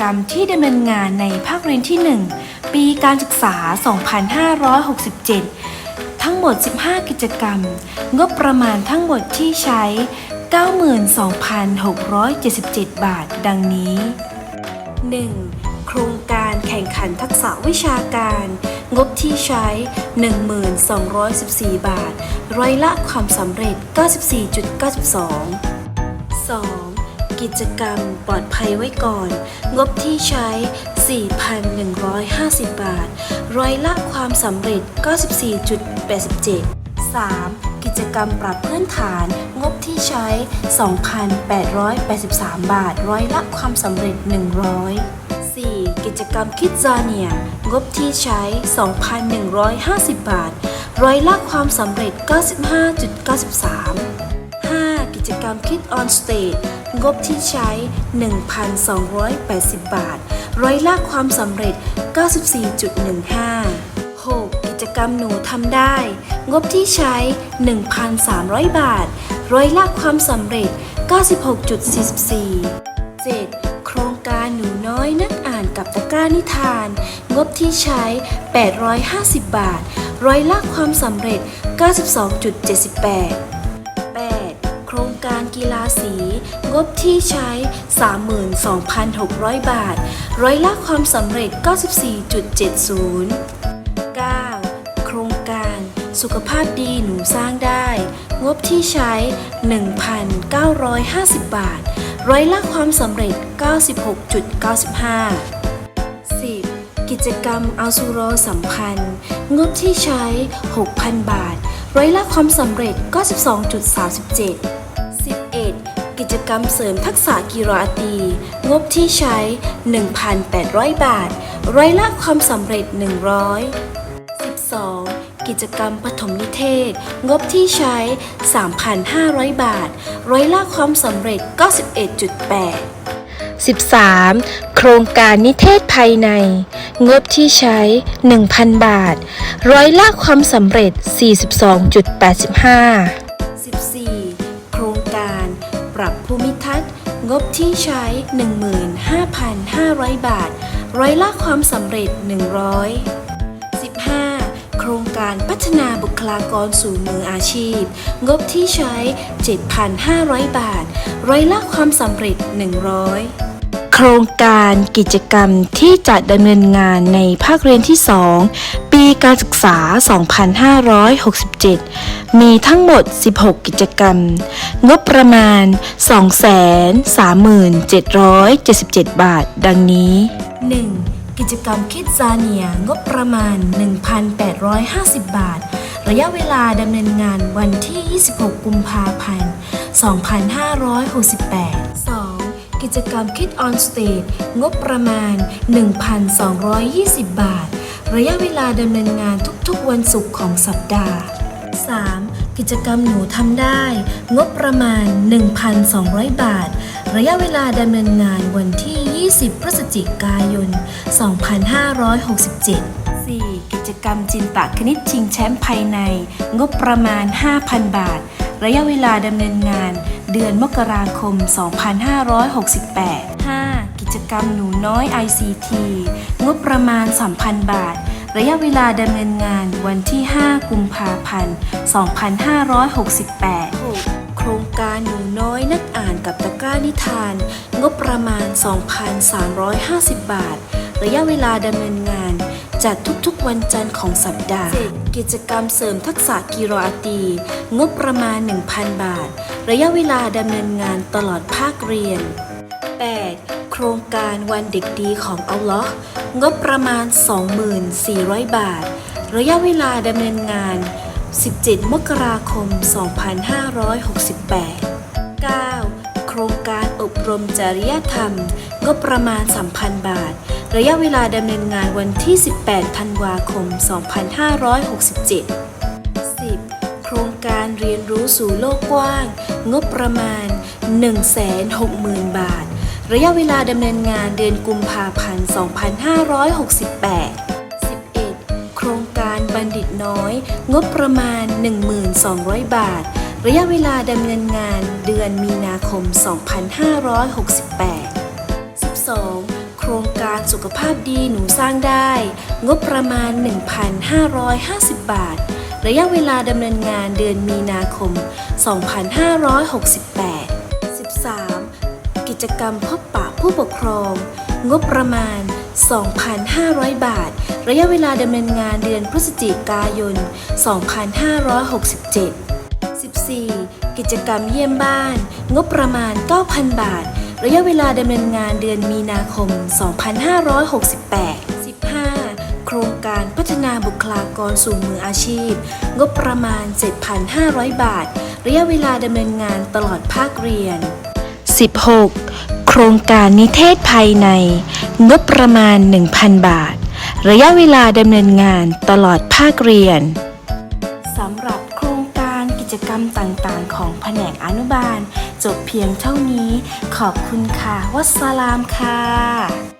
กรรมที่ดำเนินงานในภาคเรียนที่ 1 ปีการศึกษา 2567 ทั้งหมด 15 กิจกรรม งบประมาณทั้งหมดที่ใช้ 92,677 บาท ดังนี้ 1. โครงการแข่งขันทักษะวิชาการ งบที่ใช้ 1214 บาท ร้อยละความสำเร็จ 94.92 2. กิจกรรมปลอดภัยไว้ก่อน งบที่ใช้ 4,150 บาท ร้อยละความสำเร็จ 94.87 3. กิจกรรมปรับพื้นฐาน งบที่ใช้ 2,883 บาท ร้อยละความสำเร็จ 100 4. กิจกรรมคิดซาเนีย งบที่ใช้ 2,150 บาท ร้อยละความสำเร็จ 95.93 5. กิจกรรมคิดออนสเตจ งบที่ใช้ 1,280 บาท ร้อยละความสำเร็จ 94.15 6. กิจกรรมหนูทำได้ งบที่ใช้ 1,300 บาท ร้อยละความสำเร็จ 96.44 7. โครงการหนูน้อยนักอ่านกับตะกร้านิทาน งบที่ใช้ 850 บาท ร้อยละความสำเร็จ 92.78 กีฬาสี งบที่ใช้ 32,600 บาท ร้อยละความสำเร็จ 94.70 9. โครงการสุขภาพดีหนูสร้างได้ งบที่ใช้ 1,950 บาท ร้อยละความสำเร็จ 96.95 10. กิจกรรมอัลซูโรสัมพันธ์ งบที่ใช้ 6,000 บาท ร้อยละความสำเร็จ92.37 กิจกรรมเสริมทักษะกีฬาตี งบที่ใช้ 1,800 บาท ร้อยละความสำเร็จ 100 12. กิจกรรมปฐมนิเทศ งบที่ใช้ 3,500 บาท ร้อยละความสำเร็จ 91.8 13. โครงการนิเทศภายใน งบที่ใช้ 1,000 บาท ร้อยละความสำเร็จ 42.85 14. ภูมิทัศน์ งบที่ใช้ 15,500 บาท ร้อยละความสำเร็จ 100 15. โครงการพัฒนาบุคลากรสู่มืออาชีพ งบที่ใช้ 7,500 บาท ร้อยละความสำเร็จ 100โครงการกิจกรรมที่จะดำเนินงานในภาคเรียนที่ 2 ปีการศึกษา 2567 มีทั้งหมด 16 กิจกรรม งบประมาณ 237,77 บาท ดังนี้ 1. กิจกรรมคิดซาเนีย งบประมาณ 1,850 บาท ระยะเวลาดำเนินงานวันที่ 26 กุมภาพันธ์ 2568 2. กิจกรรมคิดออนสเตจงบประมาณ 1,220 บาท ระยะเวลาดำเนินงานทุกๆ วันศุกร์ของสัปดาห์ 3. กิจกรรมหนูทำได้ งบประมาณ 1,200 บาท ระยะเวลาดำเนินงานวันที่ 20 พฤศจิกายน 2567 4. กิจกรรมจินตะคณิตชิงแชมป์ภายใน งบประมาณ 5,000 บาท ระยะเวลาดำเนินงาน เดือนมกราคม 2568 กิจกรรมหนูน้อย ICT งบประมาณ 3,000 บาท ระยะเวลาดำเนินงานวันที่ 5 กุมภาพันธ์ 2568 โครงการหนูน้อยนักอ่านกับตะกร้านิทาน งบประมาณ 2,350 บาท ระยะเวลาดำเนินงานจัดทุกๆวันจันทร์ของสัปดาห์ กิจกรรมเสริมทักษะกีฬาตี งบประมาณ 1,000 บาท ระยะเวลาดำเนินงานตลอดภาคเรียน 8. โครงการวันเด็กดีของอัลลอฮ์งบประมาณ 24,000 บาท ระยะเวลาดำเนินงาน 17 มกราคม 2568 9. โครงการอบรมจริยธรรม งบประมาณ 3,000 บาท ระยะเวลาดำเนินงานวันที่ 18 ธันวาคม 2567 10. โครงการเรียนรู้สู่โลกกว้าง งบประมาณ 160,000 บาท ระยะเวลาดำเนินงานเดือนกุมภาพันธ์ 2568 11. โครงการบัณฑิตน้อย งบประมาณ 1,200 บาท ระยะเวลาดำเนินงานเดือนมีนาคม 2568 12. โครงการสุขภาพดีหนูสร้างได้ งบประมาณ 1,550 บาท ระยะเวลาดำเนินงานเดือนมีนาคม 2568 จกรรมพบปะผู้ปกครอง งบประมาณ 2,500 บาท ระยะเวลาดำเนินงานเดือนพฤศจิกายน 2567 14. กิจกรรมเยี่ยมบ้าน งบประมาณ 9,000 บาท ระยะเวลาดำเนินงานเดือนมีนาคม 2568 15. โครงการพัฒนาบุคลากรสู่มืออาชีพ งบประมาณ 7,500 บาท ระยะเวลาดำเนินงานตลอดภาคเรียน 16. โครงการนิเทศภายใน งบประมาณ 1,000 บาท ระยะเวลาดำเนินงานตลอดภาคเรียนสำหรับโครงการกิจกรรมต่างๆ ของแผนกอนุบาล จบเพียงเท่านี้ ขอบคุณค่ะวัสสลามค่ะ